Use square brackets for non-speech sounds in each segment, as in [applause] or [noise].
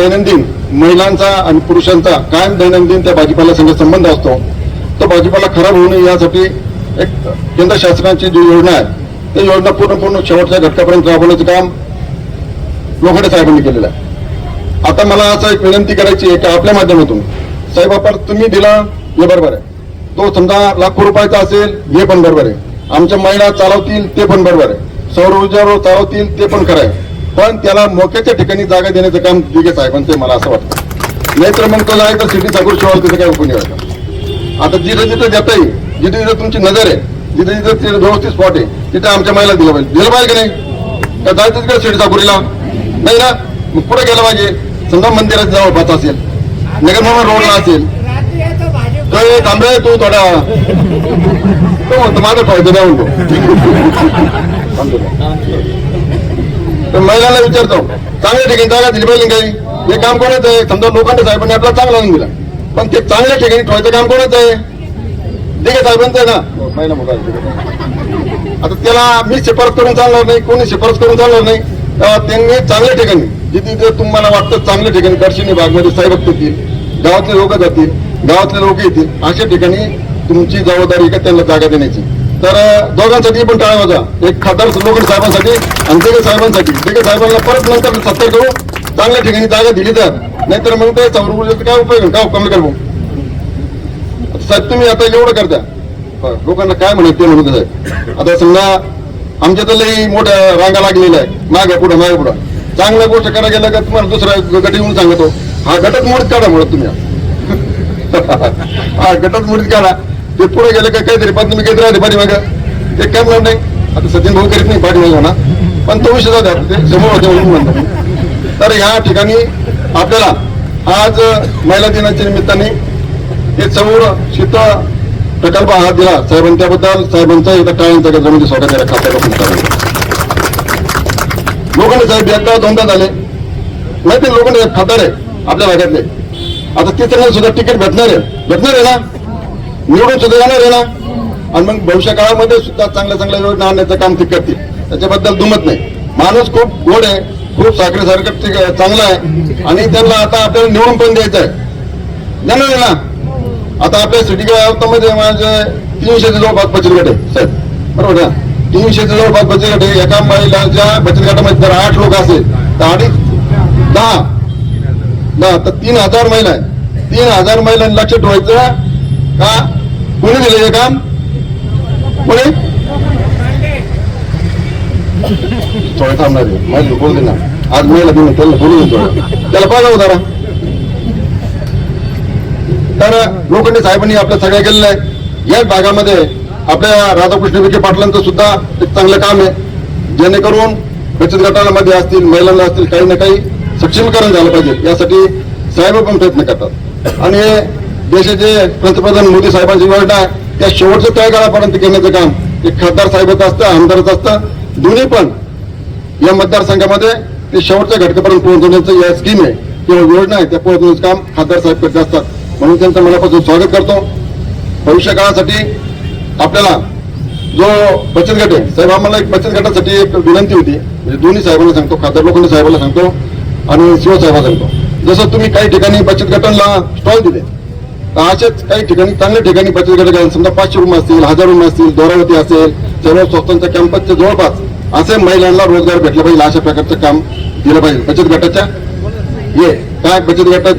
दैनंदिन महिलांचा आणि पुरुषांचा कायम दैनंदिन त्या भाजीपाला संघ संबंध असतो. तो भाजीपाला खराब होऊ नये यासाठी एक केंद्र शासनाची जी योजना आहे ती योजना पूर्ण पूर्ण शेवटच्या घटकापर्यंत राबवण्याचं काम लोखंडे साहेबांनी केलेलं आहे. आता मला असं एक विनंती करायची आहे की आपल्या माध्यमातून साहेब आपण तुम्ही दिला हे बरोबर आहे. तो समजा लाखो रुपयाचा असेल हे पण बरोबर आहे. आमच्या महिला चालवतील ते पण बरोबर आहे. सौर ऊर्जावर चालवतील ते पण खरं आहे. पण त्याला मोक्याच्या ठिकाणी जागा देण्याचं काम दिघे साहेबांचं ते मला असं वाटतं. नाहीतर मग तो जायचं सिटी साखर शिवाय तिथे काय उपयोग व्हायचा आता जिथं जिथं देता येईल जिथे जिथं तुमची नजर आहे जिथे जिथं तिथे व्यवस्थित स्पॉट आहे तिथे आमच्या महिला दिलं पाहिजे. दिलं पाहिजे की नाही? का जायचं तिकडे सिटी साखरीला? नाही ना? मग पुढे गेलं पाहिजे. समजा मंदिरात जवळपास असेल नगर म्हणून रोडला असेल. तर थांबे तू थोडा. तो म्हणतो माझा फायदा नाही म्हणतो. तर महिलांना विचारतो. चांगल्या ठिकाणी जागा दिली पाहिजे काही? हे काम कोणाचं आहे? समजा लोकांचं साहेबांनी आपला चांगला आणून दिला. पण ते चांगल्या ठिकाणी ठेवायचं काम कोणाचं आहे? दिघे साहेबांचं आहे ना? महिला मोठा आता त्याला मी शिफारस करून चालणार नाही कोणी शिफारस करून चालणार नाही. त्यांनी चांगल्या ठिकाणी जिथे जर तुम्हाला वाटतं चांगल्या ठिकाणी दर्शनी भागमध्ये साहेब येतील गावातले लोक जातील गावातले लोक येतील अशा ठिकाणी तुमची जबाबदारी का त्यांना जागा देण्याची? तर दोघांसाठी पण टाळा वाजा एक खासदार लोकल साहेबांसाठी आणि दिगे साहेबांसाठी. दिगे साहेबांना परत नंतर सत्तर करू चांगल्या ठिकाणी जागा दिली तर. नाहीतर मग ते सौर काय उपयोग काय कमी करू? साहेब तुम्ही आता एवढं करता. लोकांना काय म्हणत ते म्हणत साहेब आता समजा आमच्या तर लई मोठ्या रांगा लागलेल्या आहे मागे पुढं मागे पुढं. चांगल्या गोष्ट करायला गेलं का तुम्हाला दुसरा गट येऊन सांगतो. हा गटच मोडीत काढा म्हणत तुम्ही. [laughs] हा गटच मोडीत काढा. ते पुढे गेलं का काहीतरी पण तुम्ही काहीतरी राहते पाठीमागं. ते करणार नाही. आता सचिन भाऊ करीत नाही पाठीमागे ना पण तो विषय जातात ते समोर होते म्हणून म्हणतात. तर ह्या ठिकाणी आपल्याला आज महिला दिनाच्या निमित्ताने हे समोर शीतळ प्रकल्प हात दिला. साहेबांनी त्याबद्दल साहेबांचा एकदा टाळ्यांचा गजरामध्ये म्हणजे स्वागत केला खात्यावर लोकांनी साहेब एकदा दोनदा झाले. माहिती लोकांनी खासदार आहे आपल्या भागातले. आता तिथे सुद्धा तिकीट भेटणार आहे. भेटणार आहे ना? निवडून सुद्धा जाणार आहे ना? आणि मग भविष्य काळामध्ये सुद्धा चांगल्या चांगल्या योजना आणण्याचं काम ते करतील. त्याच्याबद्दल दुमत नाही. माणूस खूप गोड आहे खूप साखरेसारखं चांगलं चांगला आहे. आणि त्यांना आता आपल्याला निवडून पण द्यायचं आहे जाणार आहे ना. आता आपल्या सिटी गावामध्ये म्हणजे माझे तीनशेच्या जवळपास बचत गट आहे साहेब बरोबर ना? तीनशेच्या जवळपास बचत गट आहे. एका महिलाच्या बचत गटामध्ये जर आठ लोक असेल. तर अडीच दहा. दहा. तर तीन हजार महिला आहे तीन हजार महिलांनी लक्ष ठेवायचं का? कोणी दिलं हे काम? कोणी थोडं थांबणार आहे माझी बोल दे ना. आज मेला दिन त्याला बोलू दे त्याला पाहिजे उदारा तर लोखंडे साहेबांनी आपल्या सगळ्या केलेलं आहे. याच भागामध्ये आपल्या राधाकृष्ण विखे पाटलांचं सुद्धा एक चांगलं काम आहे. जेणेकरून बचत गटामध्ये असतील महिलांना असतील काही ना काही सक्षमीकरण झालं पाहिजे. यासाठी साहेब पण प्रयत्न करतात. आणि देशाचे पंतप्रधान मोदी साहेबांची योजना आहे. त्या शेवटच्या तळगाळापर्यंत घेण्याचं काम ते खासदार साहेबाचं असतं आमदारच असतं. दोन्ही पण या मतदारसंघामध्ये ते शेवटच्या घटकापर्यंत पोहोचवण्याचं या स्कीम आहे. किंवा योजना आहे त्या पोहोचवण्याचं काम खासदार साहेब करत असतात. म्हणून त्यांचं मनापासून स्वागत करतो. भविष्य काळासाठी आपल्याला जो बचत गट आहे साहेब आम्हाला एक बचत गटासाठी एक विनंती होती. म्हणजे दोन्ही साहेबांना सांगतो खासदार लोकांना साहेबाला सांगतो आणि शिवसाहेबांना सांगतो. जसं तुम्ही काही ठिकाणी बचत गटांना स्टॉल दिले तर अशाच काही ठिकाणी चांगल्या ठिकाणी बचत गट घालून समजा पाचशे रूम असतील हजार रूम असतील दोरावती असेल सर्व स्वतंत्र कॅम्पसच्या जवळपास असे महिलांना रोजगार भेटला पाहिजे अशा प्रकारचं काम दिलं पाहिजे. बचत गटाच्या? हे काय बचत गटात?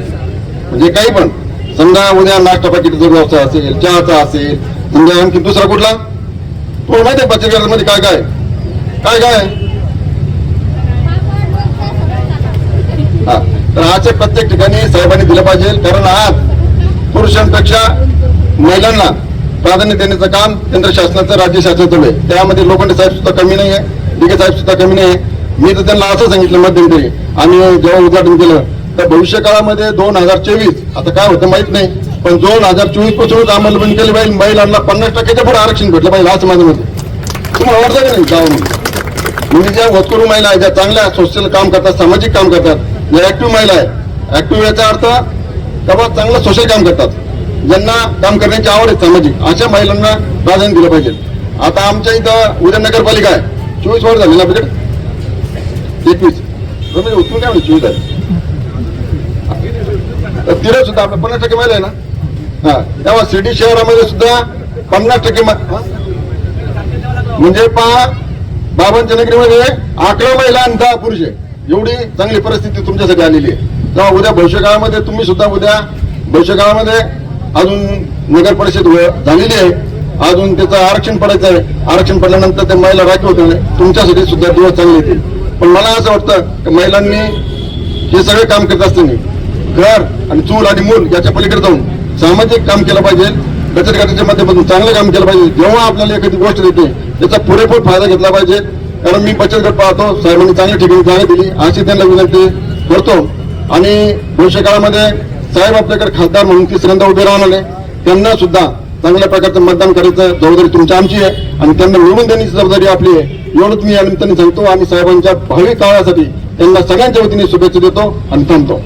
म्हणजे काही पण. समजा उद्या नाश्ता पाकिटचा व्यवसाय असेल चहाचा असेल समजा आणखी दुसरा कुठला? तुम्हाला माहिती आहे बचत गटामध्ये काय काय? काय काय? हा. तर आजच्या प्रत्येक ठिकाणी साहेबांनी दिलं पाहिजे. कारण आज पुरुषांपेक्षा महिलांना प्राधान्य देण्याचं काम केंद्र शासनाचं राज्य शासनाचं आहे. त्यामध्ये लोखंडे साहेब सुद्धा कमी नाही आहे डिगे साहेब सुद्धा कमी नाही आहे मी तर त्यांना असं सांगितलं मध्यंतरी आम्ही जेव्हा उद्घाटन केलं तर भविष्य काळामध्ये दोन हजार चोवीस आता काय होतं माहीत नाही पण दोन हजार चोवीस पासूनच अंमलबजावणी केली पाहिजे महिलांना पन्नास टक्क्याच्या पुढे आरक्षण भेटलं पाहिजे असं माझं मत आहे. तुम्हाला वाटतं का नाही गावामध्ये म्हणजे ज्या होतकरू महिला आहेत ज्या चांगल्या सोशल काम करतात सामाजिक काम करतात ज्या ऍक्टिव्ह महिला आहेत ऍक्टिव्ह याचा अर्थ तेव्हा चांगलं सोशल काम करतात. ज्यांना काम करण्याची आवड आहे सामाजिक अशा महिलांना प्राधान्य दिलं पाहिजे. आता आमच्या इथं उद्या नगरपालिका आहे. चोवीस वाढ झाली ना बिकट एकवीस. म्हणजे उचलून काय म्हणजे चोवीस आहे तिला सुद्धा आपलं पन्नास टक्के महिला आहे ना? हा. तेव्हा शिर्डी शहरामध्ये सुद्धा पन्नास टक्के म्हणजे पहा बाबांच्या नगरीमध्ये अकरा महिला आणि दहा पुरुष आहे. एवढी चांगली परिस्थिती तुमच्यासाठी आलेली आहे. तेव्हा उद्या भविष्यकाळामध्ये तुम्ही सुद्धा उद्या भविष्यकाळामध्ये अजून नगर परिषद झालेली आहे. अजून त्याचं आरक्षण पडायचं आहे. आरक्षण पडल्यानंतर ते महिला राखीव होते तुमच्यासाठी सुद्धा दिवस चांगले येतील. पण मला असं वाटतं की महिलांनी हे सगळे काम करत असताना घर आणि चूल आणि मूल याच्या पलीकडे जाऊन सामाजिक काम केलं पाहिजे. बचत गटाच्या माध्यमातून चांगलं काम केलं पाहिजे. जेव्हा आपल्याला एखादी गोष्ट देते त्याचा पुरेपूर फायदा घेतला पाहिजे. कारण मी बचत गट पाहतो. साहेबांनी चांगली ठिकाणी जागा दिली. अशी त्यांना विनंती करतो. आणि भविष्यकाळामध्ये साहेब आपल्याकडे खासदार म्हणून तिसऱ्यांदा उभे राहणार आहे. त्यांना सुद्धा चांगल्या प्रकारचं मतदान करायचं जबाबदारी तुमची आमची आहे. आणि त्यांना निवडून देण्याची जबाबदारी आपली आहे. एवढंच मी या निमित्ताने सांगतो आणि साहेबांच्या भावी काळासाठी त्यांना सगळ्यांच्या वतीने शुभेच्छा देतो आणि थांबतो.